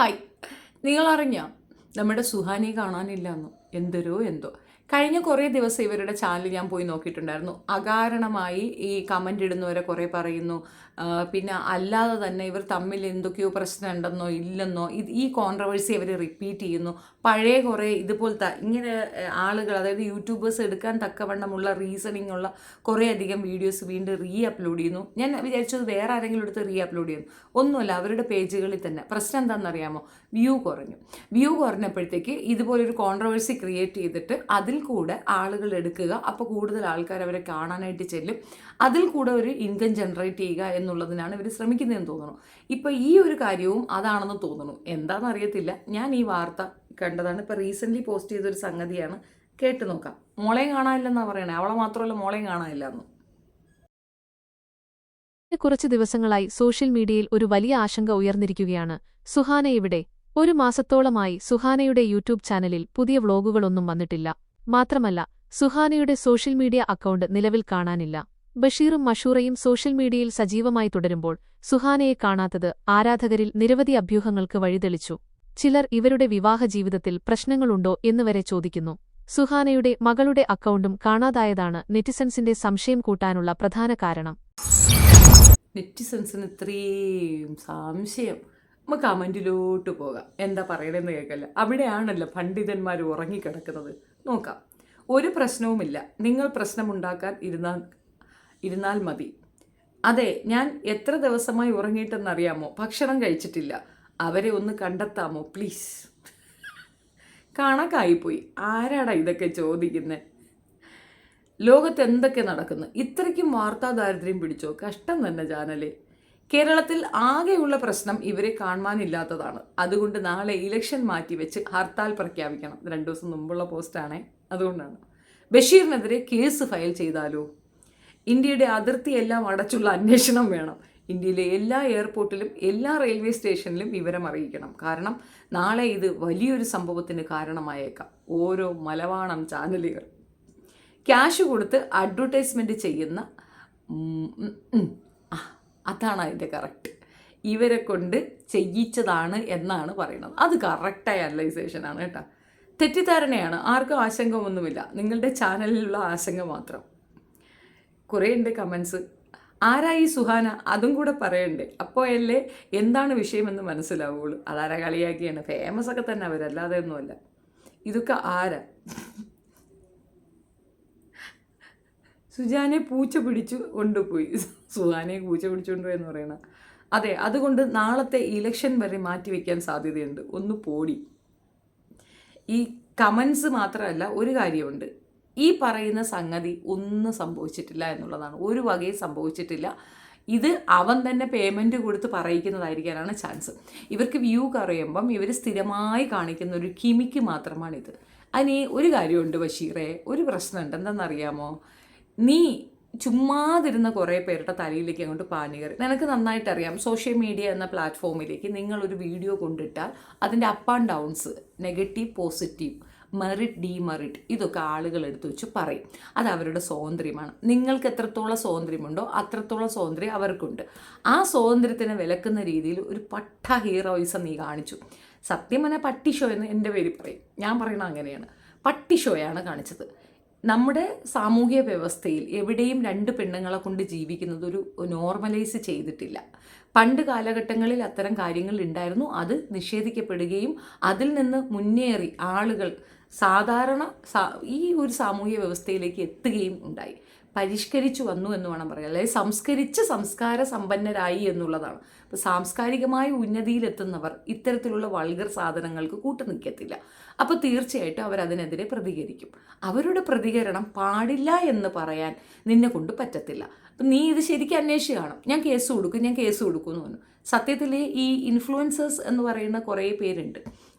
Hi നിങ്ങൾ നമ്മുടെ സുഹാനി കാണാനില്ല എന്നോ എന്തൊരോ എന്തോ. കഴിഞ്ഞ കുറേ ദിവസം ഇവരുടെ ചാനൽ ഞാൻ പോയി നോക്കിയിട്ടുണ്ടായിരുന്നു. അകാരണമായി ഈ കമന്റ് ഇടുന്നവരെ കുറേ പറയുന്നു. പിന്നെ അല്ലാതെ തന്നെ ഇവർ തമ്മിൽ എന്തൊക്കെയോ പ്രശ്നം ഉണ്ടെന്നോ ഇല്ലെന്നോ ഇത് ഈ കോൺട്രവേഴ്സി അവർ റിപ്പീറ്റ് ചെയ്യുന്നു. പഴയ കുറേ ഇതുപോലത്തെ ഇങ്ങനെ ആളുകൾ അതായത് യൂട്യൂബേഴ്സ് എടുക്കാൻ തക്കവണ്ണമുള്ള റീസണിങ് ഉള്ള കുറേ അധികം വീഡിയോസ് വീണ്ടും റീ അപ്ലോഡ് ചെയ്യുന്നു. ഞാൻ വിചാരിച്ചത് വേറെ ആരെങ്കിലും എടുത്ത് റീ അപ്ലോഡ് ചെയ്യുന്നു ഒന്നുമല്ല അവരുടെ പേജുകളിൽ തന്നെ. പ്രശ്നം എന്താണെന്നറിയാമോ? വ്യൂ കുറഞ്ഞു. വ്യൂ കുറഞ്ഞപ്പോഴത്തേക്ക് ഇതുപോലൊരു കോൺട്രവേഴ്സി ക്രിയേറ്റ് ചെയ്തിട്ട് അതിൽ കൂടെ ആളുകൾ എടുക്കുക. അപ്പോൾ കൂടുതൽ ആൾക്കാർ അവരെ കാണാനായിട്ട് ചെല്ലും. അതിൽ കൂടെ ഒരു ഇൻകം ജനറേറ്റ് ചെയ്യുക എന്നുള്ളതിനാണ് ഇവർ ശ്രമിക്കുന്നതെന്ന് തോന്നുന്നു. ഇപ്പോൾ ഈ ഒരു കാര്യവും അതാണെന്ന് തോന്നുന്നു. എന്താണെന്ന് അറിയത്തില്ല ഞാൻ ഈ വാർത്ത കണ്ടതാണ്. ഇപ്പോൾ റീസെന്റ്ലി പോസ്റ്റ് ചെയ്തൊരു സംഗതിയാണ്. കേട്ട് നോക്കാം. മോളെയും കാണാനില്ലെന്നാണ് പറയണേ. അവളെ മാത്രമല്ല മോളെയും കാണാനില്ലെന്ന്. കുറച്ച് ദിവസങ്ങളായി സോഷ്യൽ മീഡിയയിൽ ഒരു വലിയ ആശങ്ക ഉയർന്നിരിക്കുകയാണ്. സുഹാന ഇവിടെ. ഒരു മാസത്തോളമായി സുഹാനയുടെ യൂട്യൂബ് ചാനലിൽ പുതിയ വ്ളോഗുകളൊന്നും വന്നിട്ടില്ല. മാത്രമല്ല സുഹാനയുടെ സോഷ്യൽ മീഡിയ അക്കൗണ്ട് നിലവിൽ കാണാനില്ല. ബഷീറും മഷൂറയും സോഷ്യൽ മീഡിയയിൽ സജീവമായി തുടരുമ്പോൾ സുഹാനയെ കാണാത്തത് ആരാധകരിൽ നിരവധി അഭ്യൂഹങ്ങൾക്ക് വഴിതെളിച്ചു. ചിലർ ഇവരുടെ വിവാഹ ജീവിതത്തിൽ പ്രശ്നങ്ങളുണ്ടോ എന്നുവരെ ചോദിക്കുന്നു. സുഹാനയുടെ മകളുടെ അക്കൗണ്ടും കാണാതായതാണ് നെറ്റിസൺസിന്റെ സംശയം കൂട്ടാനുള്ള പ്രധാന കാരണം. നെറ്റിസൻസിന് ഇത്രയും സംശയം. നമുക്ക് കമന്റിലോട്ട് പോകാം. എന്താ പറയണമെന്ന് കേൾക്കല്ല? അവിടെയാണല്ലോ പണ്ഡിതന്മാർ ഉറങ്ങിക്കിടക്കുന്നത്. നോക്കാം. ഒരു പ്രശ്നവുമില്ല. നിങ്ങൾ പ്രശ്നമുണ്ടാക്കാൻ ഇരുന്നാൽ ഇരുന്നാൽ മതി. അതെ ഞാൻ എത്ര ദിവസമായി ഉറങ്ങിയിട്ടെന്നറിയാമോ? ഭക്ഷണം കഴിച്ചിട്ടില്ല. അവരെ ഒന്ന് കണ്ടെത്താമോ? പ്ലീസ്. കണക്കായിപ്പോയി. ആരാടാ ഇതൊക്കെ ചോദിക്കുന്നത് ലോകത്ത് എന്തൊക്കെ നടക്കുന്നു? ഇത്രയ്ക്കും വാർത്താ ദാരിദ്ര്യം പിടിച്ചോ? കഷ്ടം തന്നെ ജാനലെ. കേരളത്തിൽ ആകെയുള്ള പ്രശ്നം ഇവരെ കാണുവാനില്ലാത്തതാണ്. അതുകൊണ്ട് നാളെ ഇലക്ഷൻ മാറ്റി വെച്ച് ഹർത്താൽ പ്രഖ്യാപിക്കണം. രണ്ടു ദിവസം മുമ്പുള്ള പോസ്റ്റാണേ. അതുകൊണ്ടാണ്. ബഷീറിനെതിരെ കേസ് ഫയൽ ചെയ്താലോ? ഇന്ത്യയുടെ അതിർത്തിയെല്ലാം അടച്ചുള്ള അന്വേഷണം വേണം. ഇന്ത്യയിലെ എല്ലാ എയർപോർട്ടിലും എല്ലാ റെയിൽവേ സ്റ്റേഷനിലും വിവരം അറിയിക്കണം. കാരണം നാളെ ഇത് വലിയൊരു സംഭവത്തിന് കാരണമായേക്കാം. ഓരോ മലവാണം ചാനലുകൾ. ക്യാഷ് കൊടുത്ത് അഡ്വർടൈസ്മെന്റ് ചെയ്യുന്ന അതാണ് അതിന്റെ കറക്റ്റ്. ഇവരെ കൊണ്ട് ചെയ്യിച്ചതാണ് എന്നാണ് പറയുന്നത്. അത് കറക്റ്റായ അനലൈസേഷനാണ് കേട്ടോ. തെറ്റിദ്ധാരണയാണ്. ആർക്കും ആശങ്കമൊന്നുമില്ല നിങ്ങളുടെ ചാനലിലുള്ള ആശങ്ക മാത്രം. കുറേ ഉണ്ട് കമൻസ് ആരായി സുഹാന? അതും കൂടെ പറയണ്ടേ. അപ്പോൾ അല്ലേ എന്താണ് വിഷയമെന്ന് മനസ്സിലാവുള്ളൂ. അതാരാ കളിയാക്കിയാണ് ഫേമസ് ഒക്കെ തന്നെ അവരല്ലാതെ ഒന്നുമല്ല. ഇതൊക്കെ ആരാ? സുജാനെ പൂച്ച പിടിച്ചു കൊണ്ടുപോയി. സുഹാനെ പൂച്ച പിടിച്ചുകൊണ്ടുപോയി എന്ന് പറയണ. അതെ അതുകൊണ്ട് നാളത്തെ ഇലക്ഷൻ വരെ മാറ്റിവെക്കാൻ സാധ്യതയുണ്ട്. ഒന്ന് പോടി. ഈ കമൻസ് മാത്രമല്ല ഒരു കാര്യമുണ്ട്. ഈ പറയുന്ന സംഗതി ഒന്നും സംഭവിച്ചിട്ടില്ല എന്നുള്ളതാണ്. ഒരു വകയും സംഭവിച്ചിട്ടില്ല. ഇത് അവൻ തന്നെ പേയ്മെന്റ് കൊടുത്ത് പറയിക്കുന്നതായിരിക്കാനാണ് ചാൻസ് ഇവർക്ക് വ്യൂ കറിയുമ്പം ഇവർ സ്ഥിരമായി കാണിക്കുന്ന ഒരു കിമിക്ക് മാത്രമാണിത്. അതിന് ഒരു കാര്യമുണ്ട് ബഷീറെ. ഒരു പ്രശ്നമുണ്ട്. എന്താണെന്നറിയാമോ? നീ ചുമ്മാതിരുന്ന കുറേ പേരുടെ തലയിലേക്ക് അങ്ങോട്ട് പാഞ്ഞു കയറി. നിനക്ക് നന്നായിട്ട് അറിയാം സോഷ്യൽ മീഡിയ എന്ന പ്ലാറ്റ്ഫോമിലേക്ക് നിങ്ങളൊരു വീഡിയോ കൊണ്ടിട്ടാൽ അതിന്റെ up and downs negative positive merit demerit ഇതൊക്കെ ആളുകൾ എടുത്തു വെച്ച് പറയും. അത് അവരുടെ സ്വാതന്ത്ര്യമാണ്. നിങ്ങൾക്ക് എത്രത്തോളം സ്വാതന്ത്ര്യമുണ്ടോ അത്രത്തോളം സ്വാതന്ത്ര്യം അവർക്കുണ്ട്. ആ സ്വാതന്ത്ര്യത്തിനെ വിലക്കുന്ന രീതിയിൽ ഒരു പട്ട ഹീറോയിസം നീ കാണിച്ചു. സത്യം പട്ടി ഷോ എന്ന് എന്റെ പേര് പറയും. ഞാൻ പറയുന്നത് അങ്ങനെയാണ്. പട്ടി ഷോയാണ് കാണിച്ചത്. നമ്മുടെ സാമൂഹ്യ വ്യവസ്ഥയിൽ എവിടെയും രണ്ട് പെണ്ണുങ്ങളെ കൊണ്ട് ജീവിക്കുന്നത് ഒരു നോർമലൈസ് ചെയ്തിട്ടില്ല. പണ്ട് കാലഘട്ടങ്ങളിൽ അത്തരം കാര്യങ്ങൾ ഉണ്ടായിരുന്നു. അത് നിഷേധിക്കപ്പെടുകയും അതിൽ നിന്ന് മുന്നേറി ആളുകൾ സാധാരണ ഈ ഒരു സാമൂഹ്യ വ്യവസ്ഥയിലേക്ക് എത്തുകയും ഉണ്ടായി. പരിഷ്കരിച്ചു വന്നു എന്ന് വേണം പറയാം അല്ലെങ്കിൽ സംസ്കരിച്ച് സംസ്കാര സമ്പന്നരായി എന്നുള്ളതാണ്. അപ്പോൾ സാംസ്കാരികമായ ഉന്നതിയിലെത്തുന്നവർ ഇത്തരത്തിലുള്ള വൾഗർ സാധനങ്ങൾക്ക് കൂട്ടു നിൽക്കത്തില്ല അപ്പോൾ തീർച്ചയായിട്ടും അവരതിനെതിരെ പ്രതികരിക്കും. അവരുടെ പ്രതികരണം പാടില്ല എന്ന് പറയാൻ നിന്നെ കൊണ്ട് പറ്റത്തില്ല. അപ്പം നീ ഇത് ശരിക്കും അന്വേഷിച്ച് ഞാൻ കേസ് കൊടുക്കും ഞാൻ കേസ് കൊടുക്കും എന്ന് പറഞ്ഞു. സത്യത്തിൽ ഈ ഇൻഫ്ലുവൻസേഴ്സ് എന്ന് പറയുന്ന കുറേ പേരുണ്ട്.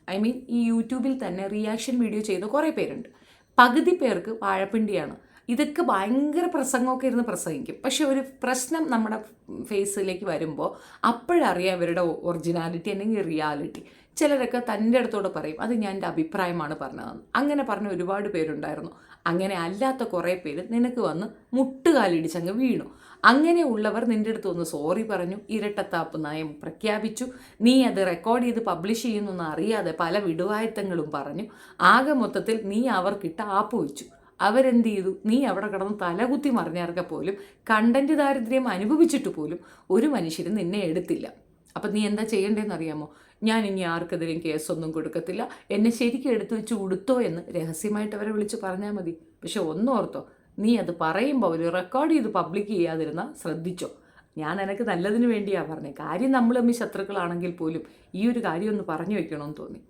ഐ മീൻ ഈ യൂട്യൂബിൽ തന്നെ റിയാക്ഷൻ വീഡിയോ ചെയ്ത കുറേ പേരുണ്ട്. പകുതി പേർക്ക് വാഴപ്പിണ്ടിയാണ്. ഇതൊക്കെ ഭയങ്കര പ്രസംഗമൊക്കെ ഇരുന്ന് പ്രസംഗിക്കും. പക്ഷെ ഒരു പ്രശ്നം നമ്മുടെ ഫേസിലേക്ക് വരുമ്പോൾ അപ്പോഴറിയാം ഇവരുടെ ഒറിജിനാലിറ്റി അല്ലെങ്കിൽ റിയാലിറ്റി ചിലരൊക്കെ തന്റെ അടുത്തോടെ പറയും അത് ഞാൻ എന്റെ അഭിപ്രായമാണ് പറഞ്ഞതെന്ന്. അങ്ങനെ പറഞ്ഞ ഒരുപാട് പേരുണ്ടായിരുന്നു. അങ്ങനെ അല്ലാത്ത കുറേ പേര് നിനക്ക് വന്ന് മുട്ടുകാലിടിച്ചങ്ങ് വീണു. അങ്ങനെ ഉള്ളവർ നിന്റെ അടുത്ത് ഒന്ന് സോറി പറഞ്ഞു ഇരട്ടത്താപ്പ് നയം പ്രഖ്യാപിച്ചു. നീ അത് റെക്കോർഡ് ചെയ്ത് പബ്ലിഷ് ചെയ്യുന്നു അറിയാതെ പല വിടുവായത്തങ്ങളും പറഞ്ഞു. ആകെ മൊത്തത്തിൽ നീ അവർക്കിട്ട് ആപ്പ് വെച്ചു. അവരെന്ത് ചെയ്തു? നീ അവിടെ കിടന്ന് തലകുത്തി മറിഞ്ഞാർക്കെ പോലും കണ്ടന്റ് ദാരിദ്ര്യം അനുഭവിച്ചിട്ട് പോലും ഒരു മനുഷ്യരും നിന്നെ എടുത്തില്ല. അപ്പം നീ എന്താ ചെയ്യേണ്ടതെന്ന് അറിയാമോ? ഞാൻ ഇനി ആർക്കെതിരെയും കേസൊന്നും കൊടുക്കത്തില്ല. എന്നെ ശരിക്കും എടുത്തു വെച്ച് ഉടുത്തോ എന്ന് രഹസ്യമായിട്ട് അവരെ വിളിച്ച് പറഞ്ഞാൽ മതി. പക്ഷെ ഒന്നോർത്തോ നീ അത് പറയുമ്പോൾ അവർ റെക്കോർഡ് ചെയ്ത് പബ്ലിക് ചെയ്യാതിരുന്ന ശ്രദ്ധിച്ചോ? ഞാൻ എനിക്ക് നല്ലതിന് വേണ്ടിയാണ് പറഞ്ഞത് കാര്യം നമ്മൾ തമ്മിൽ ശത്രുക്കളാണെങ്കിൽ പോലും ഈ ഒരു കാര്യം ഒന്ന് പറഞ്ഞു വെക്കണമെന്ന് തോന്നി.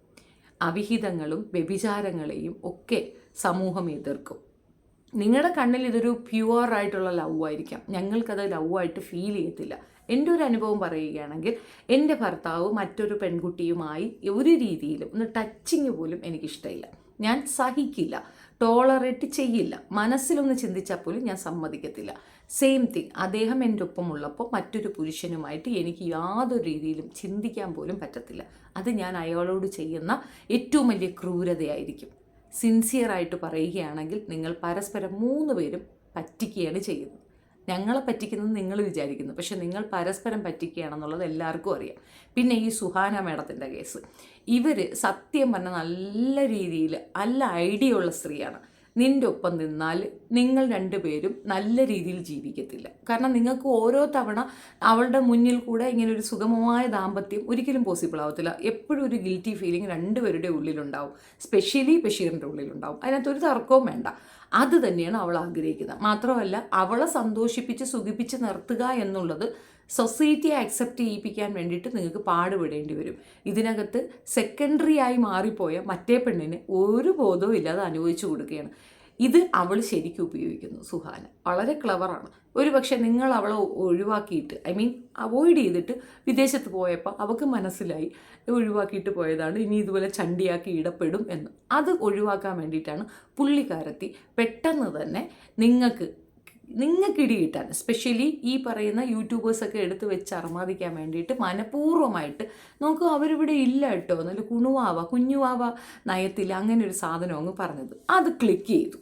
അവിഹിതങ്ങളും വ്യഭിചാരങ്ങളെയും ഒക്കെ സമൂഹം എതിർക്കും. നിങ്ങളുടെ കണ്ണിൽ ഇതൊരു പ്യുവർ ആയിട്ടുള്ള ലവ് ആയിരിക്കാം. ഞങ്ങൾക്കത് ലവ് ആയിട്ട് ഫീൽ ചെയ്യത്തില്ല. എന്റെ ഒരു അനുഭവം പറയുകയാണെങ്കിൽ എന്റെ ഭർത്താവ് മറ്റൊരു പെൺകുട്ടിയുമായി ഒരു രീതിയിലും ഒന്ന് ടച്ചിങ് പോലും എനിക്കിഷ്ടമില്ല. ഞാൻ സഹിക്കില്ല ടോളറേറ്റ് ചെയ്യില്ല മനസ്സിലൊന്ന് ചിന്തിച്ചാൽ പോലും ഞാൻ സമ്മതിക്കത്തില്ല. സെയിം തിങ് അദ്ദേഹം എന്റെ ഒപ്പമുള്ളപ്പോൾ മറ്റൊരു പുരുഷനുമായിട്ട് എനിക്ക് യാതൊരു രീതിയിലും ചിന്തിക്കാൻ പോലും പറ്റത്തില്ല. അത് ഞാൻ അയാളോട് ചെയ്യുന്ന ഏറ്റവും വലിയ ക്രൂരതയായിരിക്കും. സിൻസിയറായിട്ട് പറയുകയാണെങ്കിൽ നിങ്ങൾ പരസ്പരം മൂന്ന് പേരും പറ്റിക്കുകയാണ് ചെയ്യുന്നത്. ഞങ്ങളെ പറ്റിക്കുന്നത് നിങ്ങൾ വിചാരിക്കുന്നു. പക്ഷെ നിങ്ങൾ പരസ്പരം പറ്റിക്കുകയാണെന്നുള്ളത് എല്ലാവർക്കും അറിയാം. പിന്നെ ഈ സുഹാന മേഡത്തിന്റെ കേസ്. ഇവർ സത്യം പറഞ്ഞ നല്ല രീതിയിൽ നല്ല ഐഡിയ ഉള്ള സ്ത്രീയാണ്. നിന്റെ ഒപ്പം നിന്നാൽ നിങ്ങൾ രണ്ടുപേരും നല്ല രീതിയിൽ ജീവിക്കത്തില്ല. കാരണം നിങ്ങൾക്ക് ഓരോ തവണ അവളുടെ മുന്നിൽ കൂടെ ഇങ്ങനെ ഒരു സുഗമമായ ദാമ്പത്യം ഒരിക്കലും പോസിബിൾ ആവത്തില്ല. എപ്പോഴും ഒരു ഗിൽറ്റി ഫീലിംഗ് രണ്ടുപേരുടെ ഉള്ളിലുണ്ടാവും. സ്പെഷ്യലി ബഷീറിന്റെ ഉള്ളിലുണ്ടാവും. അതിനകത്ത് ഒരു തർക്കവും വേണ്ട. അത് തന്നെയാണ് അവൾ ആഗ്രഹിക്കുന്നത്. മാത്രമല്ല അവളെ സന്തോഷിപ്പിച്ച് സുഖിപ്പിച്ച് നിർത്തുക എന്നുള്ളത് സൊസൈറ്റിയെ അക്സെപ്റ്റ് ചെയ്യിപ്പിക്കാൻ വേണ്ടിയിട്ട് നിങ്ങൾക്ക് പാടുപെടേണ്ടി വരും. ഇതിനകത്ത് സെക്കൻഡറി ആയി മാറിപ്പോയ മറ്റേ പെണ്ണിന് ഒരു ബോധവും ഇല്ലാതെ അനുഭവിച്ചു കൊടുക്കുകയാണ്. ഇത് അവൾ ശരിക്കും ഉപയോഗിക്കുന്നു സുഹാന. വളരെ ക്ലവറാണ് ഒരു പക്ഷേ നിങ്ങൾ അവളെ ഒഴിവാക്കിയിട്ട് ഐ മീൻ അവോയ്ഡ് ചെയ്തിട്ട് വിദേശത്ത് പോയപ്പോൾ അവൾക്ക് മനസ്സിലായി ഒഴിവാക്കിയിട്ട് പോയതാണ്. ഇനി ഇതുപോലെ ചണ്ടിയാക്കി ഇടപെടും എന്ന്. അത് ഒഴിവാക്കാൻ വേണ്ടിയിട്ടാണ് പുള്ളിക്കാരത്തി പെട്ടെന്ന് തന്നെ നിങ്ങൾക്ക് നിങ്ങൾക്ക് ഇടി കിട്ടാൻ സ്പെഷ്യലി ഈ പറയുന്ന യൂട്യൂബേഴ്സൊക്കെ എടുത്ത് വെച്ച് അർമാദിക്കാൻ വേണ്ടിയിട്ട് മനഃപൂർവമായിട്ട് നോക്കൂ അവരിവിടെ ഇല്ല കേട്ടോ. നല്ല കുണുവാവ കുഞ്ഞുവാവ നയത്തിൽ അങ്ങനെ ഒരു സാധനം അങ്ങ് പറഞ്ഞത്. അത് ക്ലിക്ക് ചെയ്തു.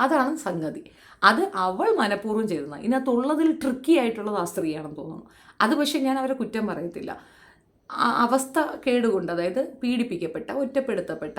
അതാണ് സംഗതി. അത് അവൾ മനഃപൂർവം ചെയ്തതാണ്. ഇതിനകത്തുള്ളതിൽ ട്രിക്കി ആയിട്ടുള്ളത് ആ സ്ത്രീയാണെന്ന് തോന്നുന്നു. അത് പക്ഷേ ഞാൻ അവരെ കുറ്റം പറയത്തില്ല. അവസ്ഥ കേടുകൊണ്ട് അതായത് പീഡിപ്പിക്കപ്പെട്ട ഒറ്റപ്പെടുത്തപ്പെട്ട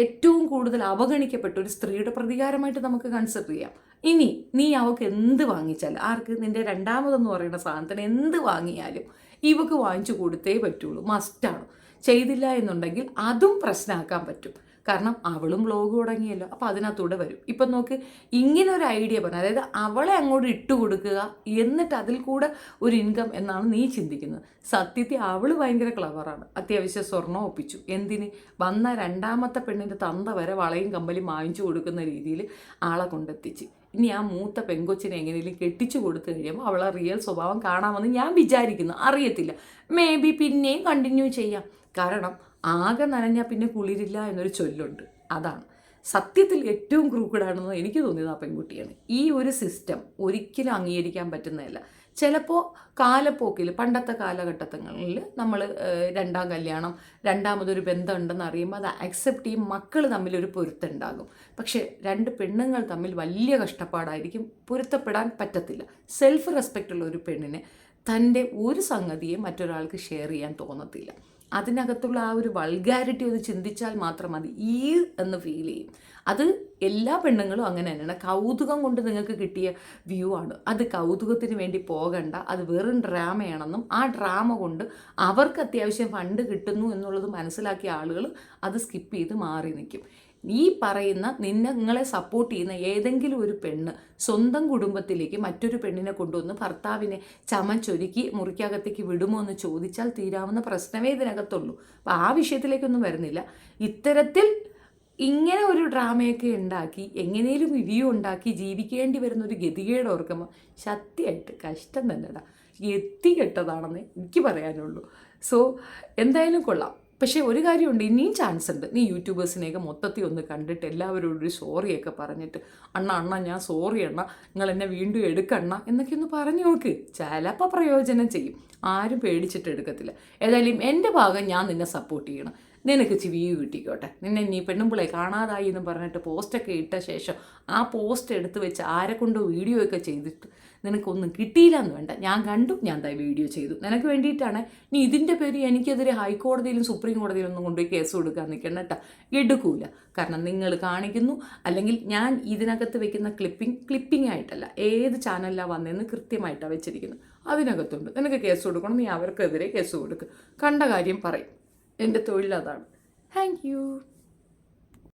ഏറ്റവും കൂടുതൽ അവഗണിക്കപ്പെട്ട ഒരു സ്ത്രീയുടെ പ്രതികാരമായിട്ട് നമുക്ക് കൺസിഡർ ചെയ്യാം. ഇനി നീ അവൾക്ക് എന്ത് വാങ്ങിച്ചാലും ആർക്ക് നിന്റെ രണ്ടാമതെന്ന് പറയുന്ന സാധനത്തിന് എന്ത് വാങ്ങിയാലും ഇവക്ക് വാങ്ങിച്ചു കൊടുത്തേ പറ്റുള്ളൂ മസ്റ്റാണ് ചെയ്തില്ല എന്നുണ്ടെങ്കിൽ അതും പ്രശ്നമാക്കാൻ പറ്റും. കാരണം അവളും വ്ലോഗ് തുടങ്ങിയല്ലോ. അപ്പോൾ അതിനകത്തൂടെ വരും. ഇപ്പം നോക്ക് ഇങ്ങനെ ഒരു ഐഡിയ പറഞ്ഞു അതായത് അവളെ അങ്ങോട്ട് ഇട്ട് കൊടുക്കുക എന്നിട്ട് അതിൽ കൂടെ ഒരു ഇൻകം എന്നാണ് നീ ചിന്തിക്കുന്നത്. സത്യത്തിൽ അവൾ ഭയങ്കര ക്ലവറാണ് അത്യാവശ്യം സ്വർണം ഒപ്പിച്ചു. എന്തിന്? വന്ന രണ്ടാമത്തെ പെണ്ണിന്റെ തന്ത വരെ വളയും കമ്പലും വാങ്ങിച്ചു കൊടുക്കുന്ന രീതിയിൽ ആളെ കൊണ്ടെത്തിച്ച്. ഇനി ആ മൂത്ത പെങ്കൊച്ചിനെ എങ്ങനെയും കെട്ടിച്ചു കൊടുത്തു കഴിയുമ്പോൾ അവളെ റിയൽ സ്വഭാവം കാണാമെന്ന് ഞാൻ വിചാരിക്കുന്നു. അറിയത്തില്ല. മേ ബി പിന്നെയും കണ്ടിന്യൂ ചെയ്യാം. കാരണം ആകെ നനഞ്ഞാൽ പിന്നെ കുളിരില്ല എന്നൊരു ചൊല്ലുണ്ട്. അതാണ്. സത്യത്തിൽ ഏറ്റവും ക്രൂക്കഡാണെന്ന് എനിക്ക് തോന്നിയത് ആ പെൺകുട്ടിയാണ്. ഈ ഒരു സിസ്റ്റം ഒരിക്കലും അംഗീകരിക്കാൻ പറ്റുന്നതല്ല. ചിലപ്പോൾ കാലപ്പോക്കിൽ പണ്ടത്തെ കാലഘട്ടങ്ങളിൽ നമ്മൾ രണ്ടാം കല്യാണം രണ്ടാമതൊരു ബന്ധം ഉണ്ടെന്ന് അറിയുമ്പോൾ അത് അക്സെപ്റ്റ് ചെയ്യും. മക്കൾ തമ്മിലൊരു പൊരുത്തുണ്ടാകും പക്ഷേ രണ്ട് പെണ്ണുങ്ങൾ തമ്മിൽ വലിയ കഷ്ടപ്പാടായിരിക്കും. പൊരുത്തപ്പെടാൻ പറ്റത്തില്ല. സെൽഫ് റെസ്പെക്റ്റ് ഉള്ള ഒരു പെണ്ണിന് തന്റെ ഒരു സംഗതിയെ മറ്റൊരാൾക്ക് ഷെയർ ചെയ്യാൻ തോന്നത്തില്ല. അതിനകത്തുള്ള ആ ഒരു വൾഗാരിറ്റി ഒന്ന് ചിന്തിച്ചാൽ മാത്രം മതി. ഈ എന്ന് ഫീൽ ചെയ്യും. അത് എല്ലാ പെണ്ണുങ്ങളും അങ്ങനെ തന്നെയാണ്. കൗതുകം കൊണ്ട് നിങ്ങൾക്ക് കിട്ടിയ വ്യൂ ആണ്. അത് കൗതുകത്തിന് വേണ്ടി പോകണ്ട. അത് വെറും ഡ്രാമയാണെന്നും ആ ഡ്രാമ കൊണ്ട് അവർക്ക് അത്യാവശ്യം ഫണ്ട് കിട്ടുന്നു എന്നുള്ളത് മനസ്സിലാക്കിയ ആളുകൾ അത് സ്കിപ്പ് ചെയ്ത് മാറി നിൽക്കും. ഈ പറയുന്ന നിന്നെ നിങ്ങളെ സപ്പോർട്ട് ചെയ്യുന്ന ഏതെങ്കിലും ഒരു പെണ്ണ് സ്വന്തം കുടുംബത്തിലേക്ക് മറ്റൊരു പെണ്ണിനെ കൊണ്ടുവന്ന് ഭർത്താവിനെ ചമച്ചൊരുക്കി മുറിക്കകത്തേക്ക് വിടുമോ എന്ന് ചോദിച്ചാൽ തീരാവുന്ന പ്രശ്നമേ ഇതിനകത്തുള്ളൂ. അപ്പോൾ ആ വിഷയത്തിലേക്കൊന്നും വരുന്നില്ല. ഇത്തരത്തിൽ ഇങ്ങനെ ഒരു ഡ്രാമയൊക്കെ ഉണ്ടാക്കി എങ്ങനെയും റിവ്യൂ ഉണ്ടാക്കി ജീവിക്കേണ്ടി വരുന്ന ഒരു ഗതികേട് ഓർക്കുമ്പോൾ സത്യമായിട്ട് കഷ്ടം തന്നെടാ. എത്തികെട്ടതാണെന്ന് എനിക്ക് പറയാനുള്ളൂ. സോ എന്തായാലും കൊള്ളാം. പക്ഷേ ഒരു കാര്യമുണ്ട് ഇനിയും ചാൻസ് ഉണ്ട്. നീ യൂട്യൂബേഴ്സിനെയൊക്കെ മൊത്തത്തിൽ ഒന്ന് കണ്ടിട്ട് എല്ലാവരോടും ഒരു സോറിയൊക്കെ പറഞ്ഞിട്ട് അണ്ണ അണ്ണ ഞാൻ സോറി അണ്ണ നിങ്ങൾ എന്നെ വീണ്ടും എടുക്കണ്ണ എന്നൊക്കെ ഒന്ന് പറഞ്ഞു നോക്ക്. ചിലപ്പോൾ പ്രയോജനം ചെയ്യും. ആരും പേടിച്ചിട്ട് എടുക്കത്തില്ല. ഏതായാലും എന്റെ ഭാഗം ഞാൻ നിന്നെ സപ്പോർട്ട് ചെയ്യണം. നിനക്ക് ചിവിയു കിട്ടിക്കോട്ടെ. നിന്നെ നീ പെണ്ണുമ്പിളെ കാണാതായി എന്ന് പറഞ്ഞിട്ട് പോസ്റ്റൊക്കെ ഇട്ട ശേഷം ആ പോസ്റ്റ് എടുത്ത് വെച്ച് ആരെ കൊണ്ടോ വീഡിയോ ഒക്കെ ചെയ്തിട്ട് നിനക്കൊന്നും കിട്ടിയില്ല എന്ന് വേണ്ട. ഞാൻ കണ്ടു ഞാൻ ത വീഡിയോ ചെയ്തു. നിനക്ക് വേണ്ടിയിട്ടാണ് നീ ഇതിന്റെ പേര് എനിക്കെതിരെ ഹൈക്കോടതിയിലും സുപ്രീം കോടതിയിലും ഒന്നും കൊണ്ടുപോയി കേസ് കൊടുക്കാൻ നിൽക്കണം കേട്ടോ എടുക്കൂല. കാരണം നിങ്ങൾ കാണിക്കുന്നു അല്ലെങ്കിൽ ഞാൻ ഇതിനകത്ത് വെക്കുന്ന ക്ലിപ്പിംഗ് ക്ലിപ്പിംഗ് ആയിട്ടല്ല ഏത് ചാനലിലാണ് വന്നതെന്ന് കൃത്യമായിട്ടാണ് വെച്ചിരിക്കുന്നത്. അതിനകത്തുണ്ട്. നിനക്ക് കേസ് കൊടുക്കണം നീ അവർക്കെതിരെ കേസ് കൊടുക്കുക കണ്ട കാര്യം പറയും. എന്റെ തൊഴിൽ അതാണ്. Thank you